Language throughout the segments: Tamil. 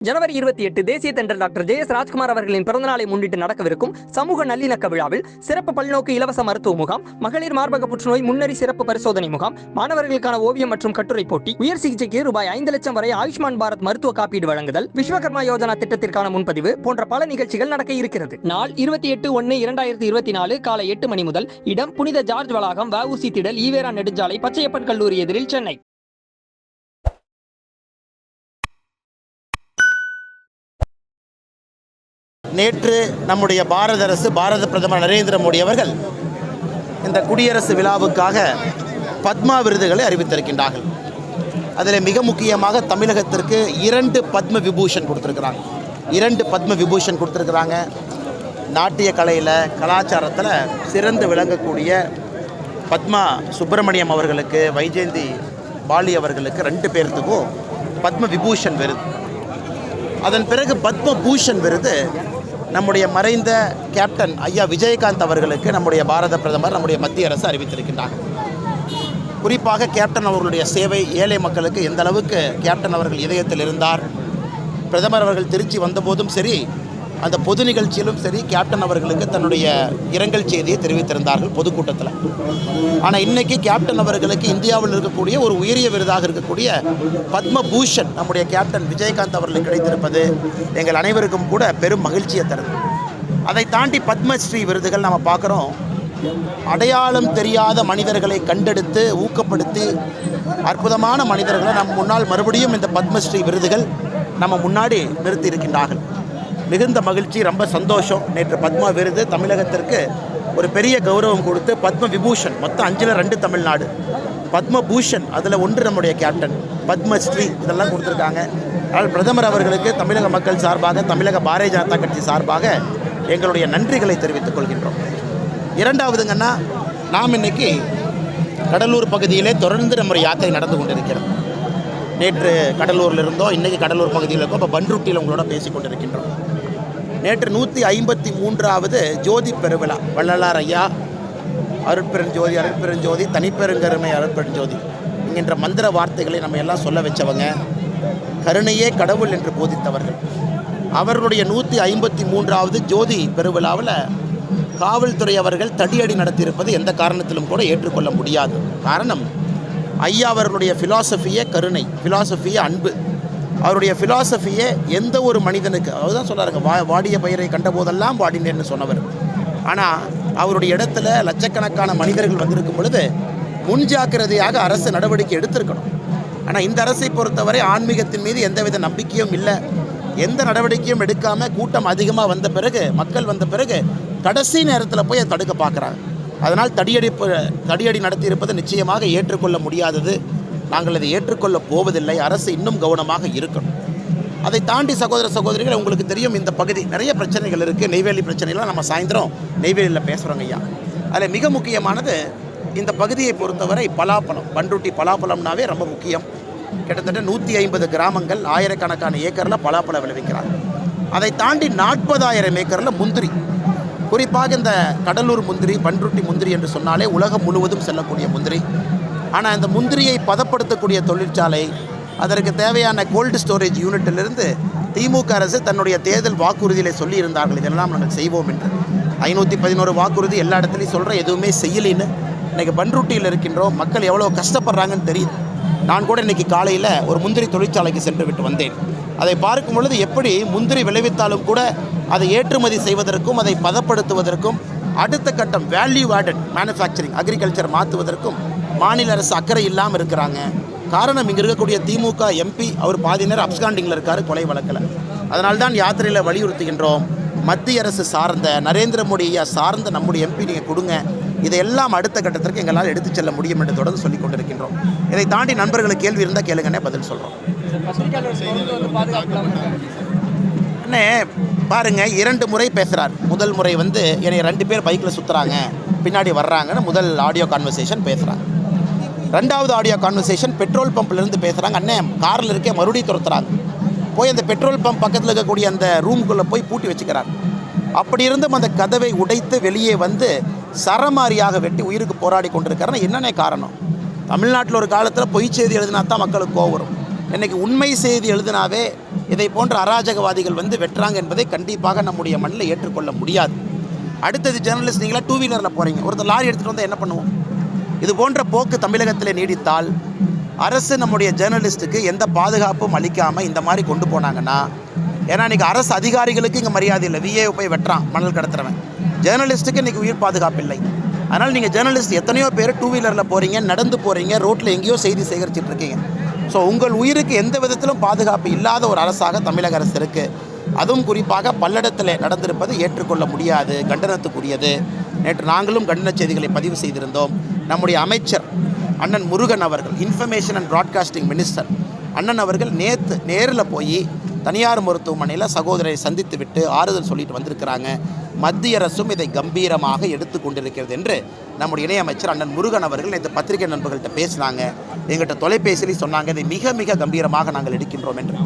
ஜனவரி இருபத்தி எட்டு தேசிய தென்றல் டாக்டர் ஜே எஸ் ராஜ்குமார் அவர்களின் பிறந்தநாளை முன்னிட்டு நடக்கவிருக்கும் சமூக நல்லிணக்க விழாவில் சிறப்பு பல்நோக்கு இலவச மருத்துவ முகாம் மகளிர் மார்பக புற்றுநோய் முன்னறி சிறப்பு பரிசோதனை முகாம் மாணவர்களுக்கான ஓவியம் மற்றும் கட்டுரை போட்டி உயர் சிகிச்சைக்கு ரூபாய் ஐந்து லட்சம் வரை ஆயுஷ்மான் பாரத் மருத்துவ காப்பீடு வழங்குதல் விஸ்வகர்மா யோஜனா திட்டத்திற்கான முன்பதிவு போன்ற பல நிகழ்ச்சிகள் நடக்க இருக்கிறது. நாள் இருபத்தி எட்டு ஒன்னு இரண்டாயிரத்தி இருபத்தி நாலு காலை எட்டு மணி முதல் இடம் புனித ஜார்ஜ் வளாகம் வஉசி திடல் ஈவேரா நெடுஞ்சாலை பச்சையப்பன் கல்லூரி எதிரில் சென்னை. நேற்று நம்முடைய பாரத அரசு பாரத பிரதமர் நரேந்திர மோடி அவர்கள் இந்த குடியரசு விழாவுக்காக பத்மா விருதுகளை அறிவித்திருக்கின்றார்கள். அதில் மிக முக்கியமாக தமிழகத்திற்கு இரண்டு பத்ம விபூஷன் கொடுத்துருக்குறாங்க. இரண்டு பத்ம விபூஷன் கொடுத்துருக்குறாங்க. நாட்டிய கலையில் கலாச்சாரத்தில் சிறந்து விளங்கக்கூடிய பத்மா சுப்பிரமணியம் அவர்களுக்கு வைஜெயந்தி பாலி அவர்களுக்கு ரெண்டு பேர்த்துக்கும் பத்ம விபூஷன் விருது. அதன் பிறகு பத்ம பூஷன் விருது நம்முடைய மறைந்த கேப்டன் ஐயா விஜயகாந்த் அவர்களுக்கு நம்முடைய பாரத பிரதமர் நம்முடைய மத்திய அரசு அறிவித்திருக்கின்றார். குறிப்பாக கேப்டன் அவர்களுடைய சேவை ஏழை மக்களுக்கு எந்த அளவுக்கு கேப்டன் அவர்கள் இதயத்தில் இருந்தார் பிரதமர் அவர்கள் திருச்சி வந்தபோதும் சரி அந்த பொது நிகழ்ச்சியிலும் சரி கேப்டன் அவர்களுக்கு தன்னுடைய இரங்கல் செய்தியை தெரிவித்திருந்தார்கள் பொதுக்கூட்டத்தில். ஆனால் இன்னைக்கு கேப்டன் அவர்களுக்கு இந்தியாவில் இருக்கக்கூடிய ஒரு உயரிய விருதாக இருக்கக்கூடிய பத்ம பூஷன் நம்முடைய கேப்டன் விஜயகாந்த் அவர்களுக்கு கிடைத்திருப்பது எங்கள் அனைவருக்கும் கூட பெரும் மகிழ்ச்சியை தருது. அதை தாண்டி பத்மஸ்ரீ விருதுகள் நம்ம பார்க்குறோம். அடையாளம் தெரியாத மனிதர்களை கண்டெடுத்து ஊக்கப்படுத்தி அற்புதமான மனிதர்களை நம் முன்னால் மறுபடியும் இந்த பத்மஸ்ரீ விருதுகள் நம்ம முன்னாடி நிறுத்தி இருக்கின்றார்கள். மிகுந்த மகிழ்ச்சி ரொம்ப சந்தோஷம். நேற்று பத்மா விருது தமிழகத்திற்கு ஒரு பெரிய கௌரவம் கொடுத்து பத்ம விபூஷன் மொத்தம் அஞ்சில் ரெண்டு தமிழ்நாடு. பத்ம பூஷன் அதில் ஒன்று நம்முடைய கேப்டன் பத்மஸ்ரீ இதெல்லாம் கொடுத்துருக்காங்க. ஆனால் பிரதமர் அவர்களுக்கு தமிழக மக்கள் சார்பாக தமிழக பாரதிய ஜனதா கட்சி சார்பாக எங்களுடைய நன்றிகளை தெரிவித்துக் கொள்கின்றோம். இரண்டாவதுங்கன்னா நாம் இன்னைக்கு கடலூர் பகுதியிலே தொடர்ந்து நம்முடைய யாத்திரை நடந்து கொண்டிருக்கிறோம் நேற்று கடலூரில் இருந்தோம் இன்றைக்கி கடலூர் பகுதியில் இருக்கோம். இப்போ பன்ருட்டியில் உங்களோட பேசி கொண்டிருக்கின்றோம். நேற்று நூற்றி ஐம்பத்தி மூன்றாவது ஜோதி பெருவிழா. வள்ளலார் ஐயா அருட்பெருஞ்சோதி அருட்பெருஞ்சோதி தனிப்பெருங்கருமை அருட்பெருஞ்சோதி என்கின்ற மந்திர வார்த்தைகளை நம்ம எல்லாம் சொல்ல வச்சவங்க கருணையே கடவுள் என்று போதித்தவர்கள். அவர்களுடைய நூற்றி ஐம்பத்தி மூன்றாவது ஜோதி பெருவிழாவில் காவல்துறை அவர்கள் தடியடி நடத்தியிருப்பது எந்த காரணத்திலும் கூட ஏற்றுக்கொள்ள முடியாது. காரணம் ஐயா அவர்களுடைய ஃபிலாசபியே கருணை ஃபிலாசபியே அன்பு. அவருடைய ஃபிலாசபியை எந்த ஒரு மனிதனுக்கு அதுதான் சொன்னாருங்க வா வாடிய பயிரை கண்டபோதெல்லாம் வாடினேன்னு சொன்னவர். ஆனால் அவருடைய இடத்துல லட்சக்கணக்கான மனிதர்கள் வந்திருக்கும் பொழுது முன்ஜாக்கிரதையாக அரசு நடவடிக்கை எடுத்திருக்கணும். ஆனால் இந்த அரசை பொறுத்தவரை ஆன்மீகத்தின் மீது எந்தவித நம்பிக்கையும் இல்லை. எந்த நடவடிக்கையும் எடுக்காமல் கூட்டம் அதிகமாக வந்த பிறகு மக்கள் வந்த பிறகு கடைசி நேரத்தில் போய் அதை தடுக்க பார்க்குறாங்க அதனால் தடியடி தடியடி நடத்தியிருப்பது நிச்சயமாக ஏற்றுக்கொள்ள முடியாதது. நாங்கள் அதை ஏற்றுக்கொள்ளப் போவதில்லை. அரசு இன்னும் கவனமாக இருக்கணும். அதை தாண்டி சகோதர சகோதரிகள் உங்களுக்கு தெரியும் இந்த பகுதி நிறைய பிரச்சனைகள் இருக்குது நெய்வேலி பிரச்சனைலாம் நம்ம சாயந்தரம் நெய்வேலியில் பேசுகிறோங்க ஐயா. அதில் மிக முக்கியமானது இந்த பகுதியை பொறுத்தவரை பலாப்பழம் பண்ருட்டி பலாப்பழம்னாவே ரொம்ப முக்கியம். கிட்டத்தட்ட நூற்றி ஐம்பது கிராமங்கள் ஆயிரக்கணக்கான ஏக்கரில் பலாப்பழம் விளைவிக்கிறாங்க. அதை தாண்டி நாற்பதாயிரம் ஏக்கரில் முந்திரி. குறிப்பாக இந்த கடலூர் முந்திரி பண்ருட்டி முந்திரி என்று சொன்னாலே உலகம் முழுவதும் செல்லக்கூடிய முந்திரி. ஆனால் இந்த முந்திரியை பதப்படுத்தக்கூடிய தொழிற்சாலை அதற்கு தேவையான கோல்டு ஸ்டோரேஜ் யூனிட்டிலிருந்து திமுக அரசு தன்னுடைய தேர்தல் வாக்குறுதியில் சொல்லியிருந்தார்கள். இதெல்லாம் நாங்கள் செய்வோம் என்று. ஐநூற்றி பதினோரு வாக்குறுதி எல்லா இடத்துலையும் சொல்கிறேன் எதுவுமே செய்யலைன்னு. இன்றைக்கி பன்ருட்டியில் இருக்கின்றோம். மக்கள் எவ்வளோ கஷ்டப்படுறாங்கன்னு தெரியுது. நான் கூட இன்றைக்கி காலையில் ஒரு முந்திரி தொழிற்சாலைக்கு சென்று விட்டு வந்தேன். அதை பார்க்கும் பொழுது எப்படி முந்திரி விளைவித்தாலும் கூட அதை ஏற்றுமதி செய்வதற்கும் அதை பதப்படுத்துவதற்கும் அடுத்த கட்டம் வேல்யூ ஆடட் மேனுஃபேக்சரிங் அக்ரிகல்ச்சர் மாற்றுவதற்கும் மாநில அரசு அக்கறை இல்லாமல் இருக்கிறாங்க. காரணம் இங்கே இருக்கக்கூடிய திமுக எம்பி அவர் பாதி நேரம் அப்ஸ்காண்டிங்கில் இருக்கார் கொலை வழக்கில். அதனால்தான் யாத்திரையில் வலியுறுத்துகின்றோம். மத்திய அரசு சார்ந்த நரேந்திர மோடி ஐயா சார்ந்த நம்முடைய எம்பி நீங்கள் கொடுங்க. இதையெல்லாம் அடுத்த கட்டத்திற்கு எங்களால் எடுத்துச் செல்ல முடியும் என்று தொடர்ந்து சொல்லிக் கொண்டிருக்கின்றோம். இதை தாண்டி நண்பர்களுக்கு கேள்வி இருந்தால் கேளுங்கன்னே பதில் சொல்கிறோம் அண்ணே பாருங்க இரண்டு முறை பேசுகிறார் முதல் முறை வந்து என்னை ரெண்டு பேர் பைக்கில் சுற்றுறாங்க பின்னாடி வர்றாங்கன்னு முதல் ஆடியோ கான்வர்சேஷன் பேசுகிறாங்க ரெண்டாவது ஆடியோ கான்வர்சேஷன் பெட்ரோல் பம்ப்லேருந்து பேசுகிறாங்க அண்ணன் காரில் இருக்கே மறுபடியும் துரத்துறாங்க. போய் அந்த பெட்ரோல் பம்ப் பக்கத்தில் இருக்கக்கூடிய அந்த ரூம்குள்ளே போய் பூட்டி வச்சுக்கிறாங்க. அப்படி இருந்தும் அந்த கதவை உடைத்து வெளியே வந்து சரமாரியாக வெட்டி உயிருக்கு போராடி கொண்டிருக்காருன்னா என்னென்ன காரணம்? தமிழ்நாட்டில் ஒரு காலத்தில் பொய் செய்தி எழுதினா தான் மக்களுக்கு கோவம் வரும். இன்றைக்கி உண்மை செய்தி எழுதினாவே இதை போன்ற அராஜகவாதிகள் வந்து வெட்டுறாங்க என்பதை கண்டிப்பாக நம்முடைய மண்ணில் ஏற்றுக்கொள்ள முடியாது. அடுத்தது ஜேர்னலிஸ்ட் நீங்களாக டூ வீலரில் போகிறீங்க ஒருத்தர் லாரி எடுத்துகிட்டு வந்தால் என்ன பண்ணுவோம்? இது போன்ற போக்கு தமிழகத்தில் நீடித்தால் அரசு நம்முடைய ஜேர்னலிஸ்ட்டுக்கு எந்த பாதுகாப்பும் அளிக்காமல் இந்த மாதிரி கொண்டு போனாங்கன்னா ஏன்னா இன்றைக்கி அரசு அதிகாரிகளுக்கு இங்கே மரியாதை இல்லை. விஏஓ போய் வெட்டுறான் மணல் கடத்துறவன். ஜேர்னலிஸ்ட்டுக்கு இன்றைக்கி உயிர் பாதுகாப்பு இல்லை. அதனால் நீங்கள் ஜேர்னலிஸ்ட் எத்தனையோ பேர் டூ வீலரில் போகிறீங்க நடந்து போகிறீங்க ரோட்டில் எங்கேயோ செய்தி சேகரிச்சிட்டு இருக்கீங்க. ஸோ உங்கள் உயிருக்கு எந்த விதத்திலும் பாதுகாப்பு இல்லாத ஒரு அரசாக தமிழக அரசு இருக்குது அதுவும் குறிப்பாக பல்லடத்தில் நடந்திருப்பது ஏற்றுக்கொள்ள முடியாது கண்டனத்துக்குரியது. நேற்று நாங்களும் கண்டன செய்திகளை பதிவு செய்திருந்தோம். நம்முடைய அமைச்சர் அண்ணன் முருகன் அவர்கள் இன்ஃபர்மேஷன் அண்ட் ப்ராட்காஸ்டிங் மினிஸ்டர் அண்ணன் அவர்கள் நேற்று நேரில் போய் தனியார் மருத்துவமனையில் சகோதரரை சந்தித்து விட்டு ஆறுதல் சொல்லிட்டு வந்திருக்கிறாங்க. மத்திய அரசும் இதை கம்பீரமாக எடுத்து கொண்டிருக்கிறது என்று நம்முடைய இணையமைச்சர் அண்ணன் முருகன் அவர்கள் இந்த பத்திரிகை நண்பர்கள்ட்ட பேசினாங்க. எங்கள்கிட்ட தொலைபேசியில் சொன்னாங்க இதை மிக மிக கம்பீரமாக நாங்கள் எடுக்கின்றோம் என்று.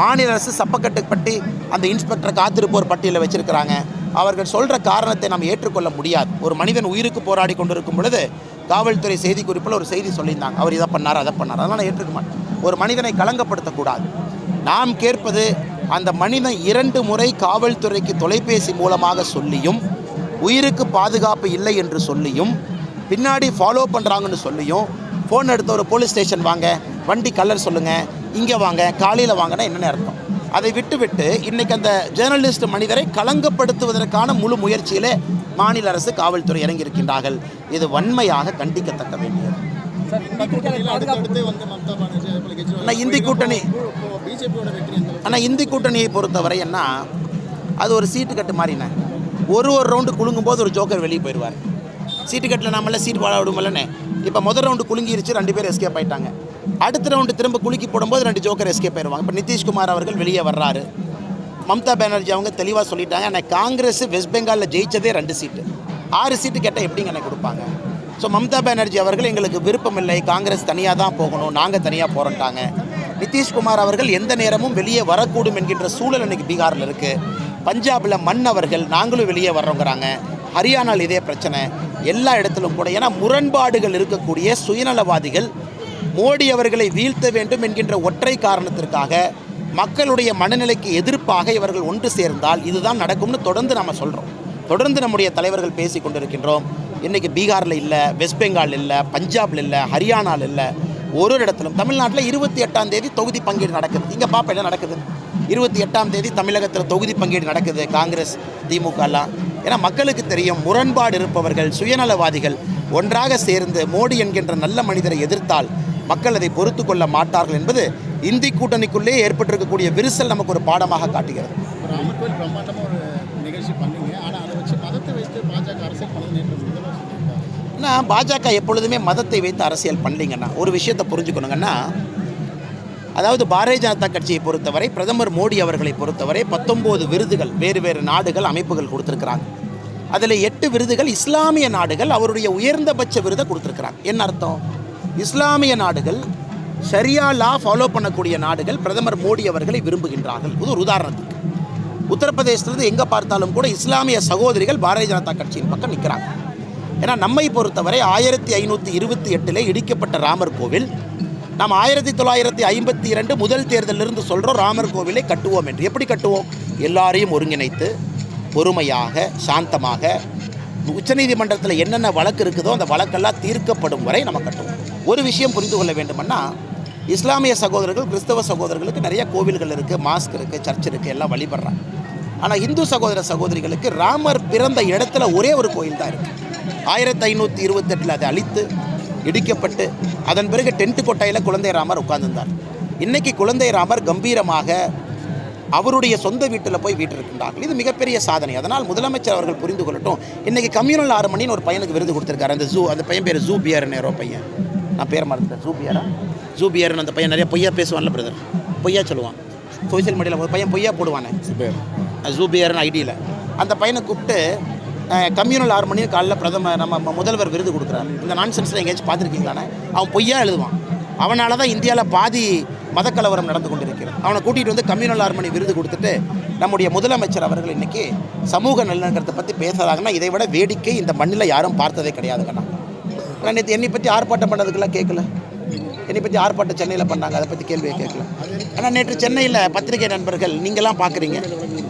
மாநில அரசு சப்பக்கட்டுப்பட்டி அந்த இன்ஸ்பெக்டர் காத்திருப்போர் பட்டியலில் வச்சிருக்கிறாங்க. அவர்கள் சொல்கிற காரணத்தை நாம் ஏற்றுக்கொள்ள முடியாது. ஒரு மனிதன் உயிருக்கு போராடி கொண்டிருக்கும் பொழுது காவல்துறை செய்திக்குறிப்பில் ஒரு செய்தி சொல்லியிருந்தாங்க. அவர் இதை பண்ணார் அதை பண்ணார்? அதெல்லாம் நான் ஏற்றுக்க மாட்டேன். ஒரு மனிதனை களங்கப்படுத்தக்கூடாது நாம் கேட்பது அந்த மனிதன் இரண்டு முறை காவல்துறைக்கு தொலைபேசி மூலமாக சொல்லியும் உயிருக்கு பாதுகாப்பு இல்லை என்று சொல்லியும் பின்னாடி ஃபாலோ பண்ணுறாங்கன்னு சொல்லியும் ஃபோன் எடுத்த ஒரு போலீஸ் ஸ்டேஷன் வாங்க வண்டி கலர் சொல்லுங்கள் இங்கே வாங்க காலையில் வாங்கன்னா என்னென்ன அர்த்தம். அதை விட்டுவிட்டு இன்னைக்கு அந்த ஜேர்னலிஸ்ட் மனிதரை களங்கப்படுத்துவதற்கான முழு முயற்சியிலே மாநில அரசு காவல்துறை இறங்கியிருக்கின்றார்கள். இது வன்மையாக கண்டிக்கத்தக்க வேண்டியது. ஆனால் இந்தி கூட்டணி? ஆனால் இந்தி கூட்டணியை பொறுத்தவரை என்ன அது ஒரு சீட்டு கட்டு மாதிரிண்ணே ஒரு ஒரு ரவுண்டு குலுங்கும் போது ஒரு ஜோக்கர் வெளியே போயிடுவார். சீட்டு கட்டில் நம்மள சீட் வாழ விடுமில்லண்ணே இப்போ முதல் ரவுண்டு குலுங்கிருச்சு ரெண்டு பேர் எஸ்கேப் ஆயிட்டாங்க. அடுத்த ரவுண்டு திரும்ப குலுக்கி போடும்போது ரெண்டு ஜோக்கர் எஸ்கேப் ஆயிடுவாங்க. இப்போ நிதிஷ்குமார் அவர்கள் வெளியே வர்றாரு. மம்தா பானர்ஜி அவங்க தெளிவாக சொல்லிட்டாங்க. ஆனால் காங்கிரஸ் வெஸ்ட் பெங்காலில் ஜெயிச்சதே ரெண்டு சீட்டு ஆறு சீட்டு கேட்டால் எப்படிங்க எனக்கு கொடுப்பாங்க? ஸோ மம்தா பானர்ஜி அவர்கள் எங்களுக்கு விருப்பம் இல்லை. காங்கிரஸ் தனியாக தான் போகணும். நாங்கள் தனியாக போகிறோன்ட்டாங்க நிதிஷ்குமார் அவர்கள் எந்த நேரமும் வெளியே வரக்கூடும் என்கின்ற சூழல் இன்னைக்கு பீகாரில் இருக்குது பஞ்சாபில் மண் அவர்கள் நாங்களும் வெளியே வர்றோங்கிறாங்க. ஹரியானாவில் இதே பிரச்சனை. எல்லா இடத்திலும் கூட. ஏன்னா முரண்பாடுகள் இருக்கக்கூடிய சுயநலவாதிகள் மோடி அவர்களை வீழ்த்த வேண்டும் என்கின்ற ஒற்றை காரணத்திற்காக மக்களுடைய மனநிலைக்கு எதிர்ப்பாக இவர்கள் ஒன்று சேர்ந்தால் இதுதான் நடக்கும்னு தொடர்ந்து நம்ம சொல்கிறோம் தொடர்ந்து நம்முடைய தலைவர்கள் பேசி கொண்டிருக்கின்றோம். இன்றைக்கி பீகாரில் இல்லை வெஸ்ட் பெங்கால் இல்லை பஞ்சாபில் இல்லை ஹரியானாவில் இல்லை ஒரு ஒரு இடத்திலும் தமிழ்நாட்டில் இருபத்தி எட்டாம் தேதி தொகுதி பங்கீடு நடக்குது. இங்கே பாப்பா என்ன நடக்குது? இருபத்தி எட்டாம் தேதி தமிழகத்தில் தொகுதி பங்கீடு நடக்குது காங்கிரஸ் திமுகலாம் ஏன்னா மக்களுக்கு தெரியும் முரண்பாடு இருப்பவர்கள் சுயநலவாதிகள் ஒன்றாக சேர்ந்து மோடி என்கின்ற நல்ல மனிதரை எதிர்த்தால் மக்கள் அதை பொறுத்து கொள்ள மாட்டார்கள் என்பது இந்தி கூட்டணிக்குள்ளே ஏற்பட்டிருக்கக்கூடிய விரிசல் நமக்கு ஒரு பாடமாக காட்டுகிறது. ஆனால் பாஜக எப்பொழுதுமே மதத்தை வைத்து அரசியல் பண்ணலீங்கன்னா ஒரு விஷயத்தை புரிஞ்சுக்கணுங்கன்னா அதாவது பாரதிய ஜனதா கட்சியை பொறுத்தவரை பிரதமர் மோடி அவர்களை பொறுத்தவரை பத்தொம்போது விருதுகள் வேறு வேறு நாடுகள் அமைப்புகள் கொடுத்துருக்குறாங்க. அதில் எட்டு விருதுகள் இஸ்லாமிய நாடுகள் அவருடைய உயர்ந்தபட்ச விருதை கொடுத்துருக்குறாங்க. என்ன அர்த்தம்? இஸ்லாமிய நாடுகள் ஷரியா லா ஃபாலோ பண்ணக்கூடிய நாடுகள் பிரதமர் மோடி அவர்களை விரும்புகின்றார்கள். இது ஒரு உதாரணத்துக்கு. உத்தரப்பிரதேசத்திலிருந்து எங்கே பார்த்தாலும் கூட இஸ்லாமிய சகோதரிகள் பாரதிய ஜனதா கட்சியின் பக்கம் நிற்கிறாங்க ஏன்னா நம்மை பொறுத்தவரை ஆயிரத்தி ஐநூற்றி இருபத்தி எட்டில் இடிக்கப்பட்ட ராமர் கோவில் நாம் ஆயிரத்தி தொள்ளாயிரத்தி ஐம்பத்தி இரண்டு முதல் தேர்தலிருந்து சொல்கிறோம் ராமர் கோவிலை கட்டுவோம் என்று. எப்படி கட்டுவோம்? எல்லாரையும் ஒருங்கிணைத்து பொறுமையாக சாந்தமாக உச்சநீதிமன்றத்தில் என்னென்ன வழக்கு இருக்குதோ அந்த வழக்கெல்லாம் தீர்க்கப்படும் வரை நம்ம கட்டுவோம். ஒரு விஷயம் புரிந்து கொள்ள வேண்டுமென்னா இஸ்லாமிய சகோதரர்கள் கிறிஸ்தவ சகோதரர்களுக்கு நிறைய கோவில்கள் இருக்குது மாஸ்க் இருக்குது சர்ச் இருக்குது எல்லாம் வழிபடுறாங்க. ஆனால் இந்து சகோதர சகோதரிகளுக்கு ராமர் பிறந்த இடத்துல ஒரே ஒரு கோயில் தான் இருக்குது ஆயிரத்தி ஐநூற்றி இருபத்தெட்டில் அதை அழித்து இடிக்கப்பட்டு அதன் பிறகு டென்ட் கொட்டையில் குழந்தை ராமர் உட்கார்ந்துருந்தார். இன்றைக்கி குழந்தை ராமர் கம்பீரமாக அவருடைய சொந்த வீட்டில் போய் வீட்டிருக்கின்றார்கள். இது மிகப்பெரிய சாதனை. அதனால் முதலமைச்சர் அவர்கள் புரிந்து கொள்ளட்டும். இன்றைக்கி கம்யூனல் ஆறு மணின்னு ஒரு பையனுக்கு விருது கொடுத்துருக்காரு. அந்த ஜூ அந்த பையன் பேர் ஜூ பியர் நேரோ பையன். நான் பேர் மறந்துட்டேன். ஜூ பியரா ஜூ பியர்னு அந்த பையன் நிறைய பொய்யா பேசுவான்ல பிரதர் பொய்யா சொல்லுவான். சோசியல் மீடியாவில் ஒரு பையன் பொய்யா போடுவானே. ஜூபியர்னு ஐடியில் அந்த பையனை கூப்பிட்டு கம்யூனல் ஆறு மணி காலைல பிரதமர் நம்ம முதல்வர் விருது கொடுக்குறாரு. இந்த நான்சென்ஸில் எங்கேயாச்சும் பார்த்துருக்கீங்களாண்ணே அவன் பொய்யா எழுதுவான். அவனால தான் இந்தியாவில் பாதி மதக்கலவரம் நடந்து கொண்டிருக்கிறது. அவனை கூட்டிகிட்டு வந்து கம்யூனல் ஆறு மணி விருது கொடுத்துட்டு நம்முடைய முதலமைச்சர் அவர்கள் இன்னைக்கு சமூக நல்லிணக்கத்தை பற்றி பேசுகிறாங்கன்னா இதை விட வேடிக்கை இந்த மண்ணில் யாரும் பார்த்ததே கிடையாதுங்கண்ணா. ஆனால் நேற்று என்னை பற்றி ஆர்ப்பாட்டம் பண்ணதுக்கெல்லாம் கேட்கல என்னை பற்றி ஆர்ப்பாட்டம் சென்னையில் பண்ணாங்க அதை பற்றி கேள்வியை கேட்கல ஆனால் நேற்று சென்னையில் பத்திரிகை நண்பர்கள் நீங்களாம் பார்க்குறீங்க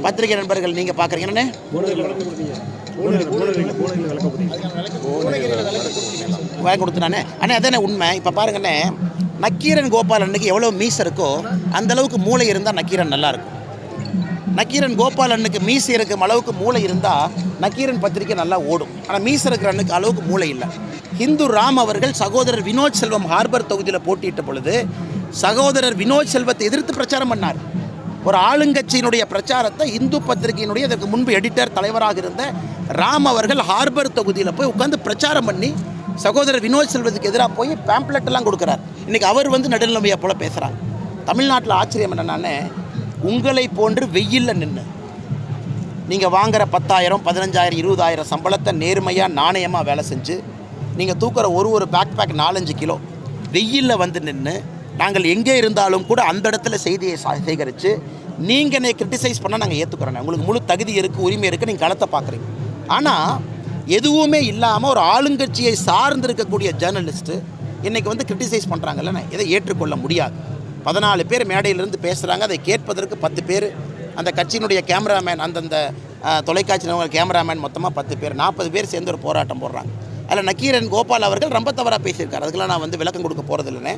பத்திரிகை நண்பர்கள் நீங்கள் பார்க்குறீங்க என்னண்ணே? வாங்கி கொடுத்துனானே அண்ணே அதானே உண்மை. இப்போ பாருங்கண்ணே நக்கீரன் கோபாலனுக்கு எவ்வளோ மீஸ் இருக்கோ அந்த அளவுக்கு மூளை இருந்தால் நக்கீரன் நல்லாயிருக்கும் நக்கீரன் கோபாலனுக்கு மீசை இருக்கும் அளவுக்கு மூளை இருந்தால் நக்கீரன் பத்திரிக்கை நல்லா ஓடும். ஆனால் மீசை இருக்கிற அண்ணுக்கு அளவுக்கு மூளை இல்லை. ஹிந்து ராம் அவர்கள் சகோதரர் வினோத் செல்வம் ஹார்பர் தொகுதியில் போட்டியிட்ட பொழுது சகோதரர் வினோத் செல்வத்தை எதிர்த்து பிரச்சாரம் பண்ணார். ஒரு ஆளுங்கட்சியினுடைய பிரச்சாரத்தை இந்து பத்திரிகையினுடைய அதற்கு முன்பு எடிட்டர் தலைவராக இருந்த ராம் அவர்கள் ஹார்பர் தொகுதியில் போய் உட்காந்து பிரச்சாரம் பண்ணி சகோதரர் வினோத் செல்வத்துக்கு எதிராக போய் பேம்ப்ளெட்டெல்லாம் கொடுக்குறார். இன்றைக்கி அவர் வந்து நடுநிலைமையை போல் பேசுகிறார் தமிழ்நாட்டில் ஆச்சரியம் என்னென்னானே உங்களை போன்று வெயிலில் நின்று நீங்கள் வாங்குகிற பத்தாயிரம் பதினஞ்சாயிரம் இருபதாயிரம் சம்பளத்தை நேர்மையாக நாணயமாக வேலை செஞ்சு நீங்கள் தூக்குற ஒரு ஒரு பேக் பேக் நாலஞ்சு கிலோ. வெயிலில் வந்து நின்று நாங்கள் எங்கே இருந்தாலும் கூட அந்த இடத்துல செய்தியை சேகரித்து நீங்கள் என்னை கிரிட்டிசைஸ் பண்ணால் நாங்கள் ஏற்றுக்கிறோம் உங்களுக்கு முழு தகுதி இருக்குது உரிமை இருக்குது நீங்கள் களத்தை பார்க்குறீங்க ஆனால் எதுவுமே இல்லாமல் ஒரு ஆளுங்கட்சியை சார்ந்திருக்கக்கூடிய ஜேர்னலிஸ்ட்டு இன்றைக்கி வந்து கிரிட்டிசைஸ் பண்ணுறாங்கல்ல இதை ஏற்றுக்கொள்ள முடியாது. பதினாலு பேர் மேடையிலிருந்து பேசுகிறாங்க அதை கேட்பதற்கு பத்து பேர் அந்த கட்சியினுடைய கேமராமேன் அந்தந்த தொலைக்காட்சி கேமராமேன் மொத்தமாக பத்து பேர் நாற்பது பேர் சேர்ந்து ஒரு போராட்டம் போடுறாங்க. அதில் நக்கீரன் கோபால் அவர்கள் ரொம்ப தவறாக பேசியிருக்காரு. அதுக்கெல்லாம் நான் வந்து விளக்கம் கொடுக்க போகிறதில்லைனே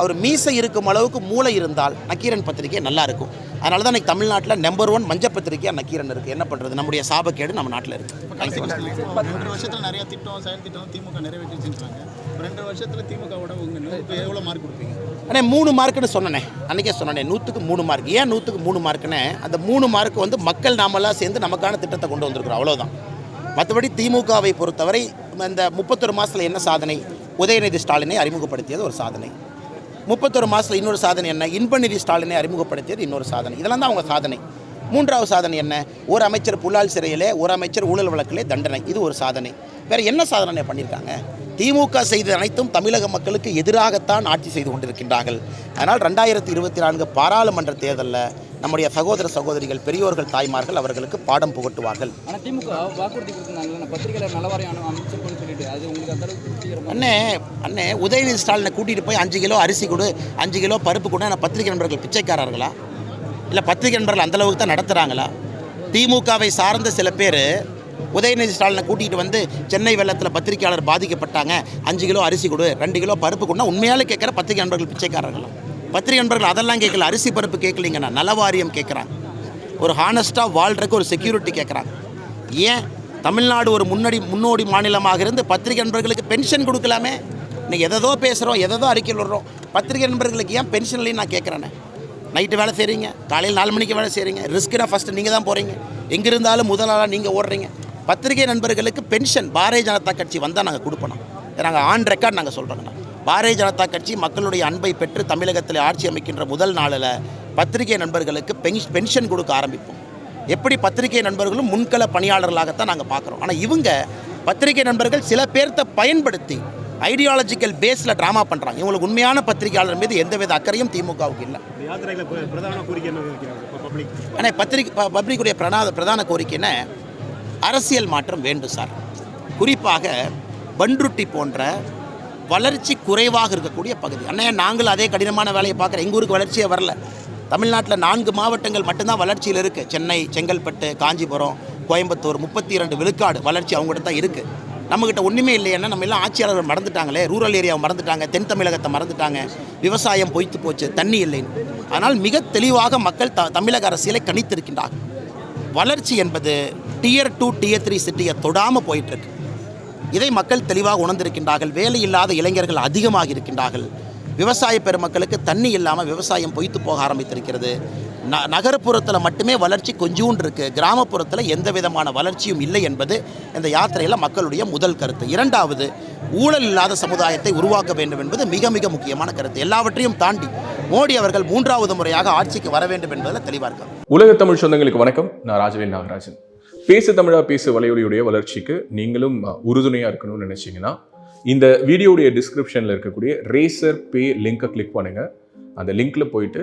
அவர் மீசை இருக்கும் அளவுக்கு மூளை இருந்தால் நக்கீரன் பத்திரிக்கை நல்லா இருக்கும். அதனால தான் இன்னைக்கு தமிழ்நாட்டில் நம்பர் ஒன் மஞ்ச பத்திரிக்கையாக நக்கீரன் இருக்குது என்ன பண்ணுறது நம்முடைய சாபக்கேடு நம்ம நாட்டில் இருக்குது ரெண்டு வருஷத்தில் நிறைய திட்டம் செயல் திட்டம் திமுக நிறைவேற்றிச்சுன்றாங்க. ரெண்டு வருஷத்தில் திமுகவோட உங்க இப்போ எவ்வளோ மார்க் கொடுப்பீங்க? அண்ணே மூணு மார்க்குன்னு சொன்னனே. அன்றைக்கே சொன்னனே நூற்றுக்கு மூணு மார்க் ஏன் நூற்றுக்கு மூணு மார்க்குன்னு அந்த மூணு மார்க் வந்து மக்கள் நாமெல்லாம் சேர்ந்து நமக்கான திட்டத்தை கொண்டு வந்திருக்கிறோம். அவ்வளோதான் மற்றபடி திமுகவை பொறுத்தவரை இந்த முப்பத்தொரு மாதத்தில் என்ன சாதனை? உதயநிதி ஸ்டாலினை அறிமுகப்படுத்தியது ஒரு சாதனை. முப்பத்தொரு மாதத்தில் இன்னொரு சாதனை என்ன? இன்பநிதி ஸ்டாலினை அறிமுகப்படுத்தியது இன்னொரு சாதனை. இதெல்லாம் தான் அவங்க சாதனை. மூன்றாவது சாதனை என்ன? ஒரு அமைச்சர் புலால் சிறையிலே ஒரு அமைச்சர் ஊழல் வழக்கிலே தண்டனை. இது ஒரு சாதனை. வேறு என்ன சாதனை பண்ணியிருக்காங்க? திமுக செய்த அனைத்தும் தமிழக மக்களுக்கு எதிராகத்தான் ஆட்சி செய்து கொண்டிருக்கின்றார்கள். அதனால் ரெண்டாயிரத்தி இருபத்தி நான்கு பாராளுமன்ற தேர்தலில் நம்முடைய சகோதர சகோதரிகள் பெரியோர்கள் தாய்மார்கள் அவர்களுக்கு பாடம் புகட்டுவார்கள். அண்ணே அண்ணே உதயநிதி ஸ்டாலினை கூட்டிகிட்டு போய் அஞ்சு கிலோ அரிசி கொடு அஞ்சு கிலோ பருப்பு கொடு நான் பத்திரிகை நண்பர்கள் பிச்சைக்காரர்களா? இல்லை பத்திரிகை நண்பர்கள் அந்த அளவுக்கு தான் நடத்துகிறாங்களா திமுகவை சார்ந்த சில பேர் உதயநிதி ஸ்டாலினை கூட்டிகிட்டு வந்து சென்னை வெள்ளத்தில் பத்திரிகையாளர் பாதிக்கப்பட்டாங்க. அஞ்சு கிலோ அரிசி கொடு ரெண்டு கிலோ பருப்பு கொடுனா உண்மையாலே கேட்குற பத்திரிகை நண்பர்கள் பிச்சைக்காரர்களா? பத்திரிகை நண்பர்கள் அதெல்லாம் கேட்கல அரிசி பருப்பு கேட்கலீங்கண்ணா நலவாரியம் கேட்குறாங்க. ஒரு ஹானஸ்ட்டாக வாழ்றதுக்கு ஒரு செக்யூரிட்டி கேட்குறாங்க. ஏன்? தமிழ்நாடு ஒரு முன்னாடி முன்னோடி மாநிலமாக இருந்து பத்திரிகை நண்பர்களுக்கு பென்ஷன் கொடுக்கலாமே? இன்றைக்கி எதோ பேசுகிறோம் எதோ அறிக்கையில் விடுறோம். பத்திரிகை நண்பர்களுக்கு ஏன் பென்ஷன் இல்லைன்னு நான் கேட்குறேன்னு நைட்டு வேலை செய்கிறீங்க காலையில் நாலு மணிக்கு வேலை செய்கிறீங்க ரிஸ்க்குனா ஃபஸ்ட்டு நீங்கள் தான் போகிறீங்க எங்கே இருந்தாலும் முதல் நாளாக நீங்கள் ஓடுறீங்க. பத்திரிகை நண்பர்களுக்கு பென்ஷன் பாரதிய ஜனதா கட்சி வந்தால் நாங்கள் கொடுப்போம். நாங்கள் ஆன் ரெக்கார்ட் நாங்கள் சொல்கிறோங்கண்ணா பாரதிய ஜனதா கட்சி மக்களுடைய அன்பை பெற்று தமிழகத்தில் ஆட்சி அமைக்கின்ற முதல் நாளில் பத்திரிகை நண்பர்களுக்கு பென்ஷ் பென்ஷன் கொடுக்க ஆரம்பிப்போம். எப்படி பத்திரிகை நண்பர்களும் முன்கள பணியாளர்களாகத்தான் நாங்கள் பார்க்குறோம். ஆனால் இவங்க பத்திரிகை நண்பர்கள் சில பேர்த்த பயன்படுத்தி ஐடியாலஜிக்கல் பேஸில் ட்ராமா பண்ணுறாங்க இவங்களுக்கு உண்மையான பத்திரிகையாளர் மீது எந்தவித அக்கறையும் திமுகவுக்கு இல்லை. ஆனால் பத்திரிகை பப்ளிக்குடைய பிரதான பிரதான கோரிக்கைன்னா அரசியல் மாற்றம் வேண்டும் சார். குறிப்பாக பன்ருட்டி போன்ற வளர்ச்சி குறைவாக இருக்கக்கூடிய பகுதி. அண்ணே நாங்கள் அதே கடினமான வேலையை பார்க்குறோம். எங்கள் ஊருக்கு வளர்ச்சியே வரல. தமிழ்நாட்டில் நான்கு மாவட்டங்கள் மட்டும்தான் வளர்ச்சியில் இருக்குது சென்னை செங்கல்பட்டு காஞ்சிபுரம் கோயம்புத்தூர் முப்பத்தி இரண்டு விழுக்காடு வளர்ச்சி அவங்ககிட்ட தான் இருக்குது நம்மக்கிட்ட ஒன்றுமே இல்லைன்னா நம்ம எல்லாம் ஆட்சியாளர்கள் மறந்துட்டாங்களே ரூரல் ஏரியாவை மறந்துட்டாங்க தென் தமிழகத்தை மறந்துட்டாங்க விவசாயம் பொய்த்து போச்சு தண்ணி இல்லைன்னு. ஆனால் மிக தெளிவாக மக்கள் த தமிழக அரசியலை கணித்திருக்கின்றார்கள். வளர்ச்சி என்பது டியர் டூ டியர் த்ரீ சிட்டியை தொடாமல் போயிட்டுருக்கு. இதை மக்கள் தெளிவாக உணர்ந்திருக்கின்றார்கள். வேலை இல்லாத இளைஞர்கள் அதிகமாக இருக்கின்றார்கள். விவசாய பெருமக்களுக்கு தண்ணி இல்லாமல் விவசாயம் பொய்த்து போக ஆரம்பித்திருக்கிறது. ந நகர்ப்புறத்தில் மட்டுமே வளர்ச்சி கொஞ்சூண்டு இருக்குது கிராமப்புறத்தில் எந்த விதமான வளர்ச்சியும் இல்லை என்பது இந்த யாத்திரையில் மக்களுடைய முதல் கருத்து. இரண்டாவது ஊழல் இல்லாத சமுதாயத்தை உருவாக்க வேண்டும் என்பது மிக மிக முக்கியமான கருத்து. எல்லாவற்றையும் தாண்டி மோடி அவர்கள் மூன்றாவது முறையாக ஆட்சிக்கு வர வேண்டும் என்பதில் தெளிவாக இருக்காங்க உலக தமிழ் சொந்தங்களுக்கு வணக்கம். நான் ராஜவேல் நாகராஜன். பேசு தமிழா பேசு வலையொலியுடைய வளர்ச்சிக்கு நீங்களும் உறுதுணையாக இருக்கணும்னு நினச்சிங்கன்னா இந்த வீடியோடைய டிஸ்கிரிப்ஷனில் இருக்கக்கூடிய ரேசர் பே லிங்கை கிளிக் பண்ணுங்கள் அந்த லிங்கில் போயிட்டு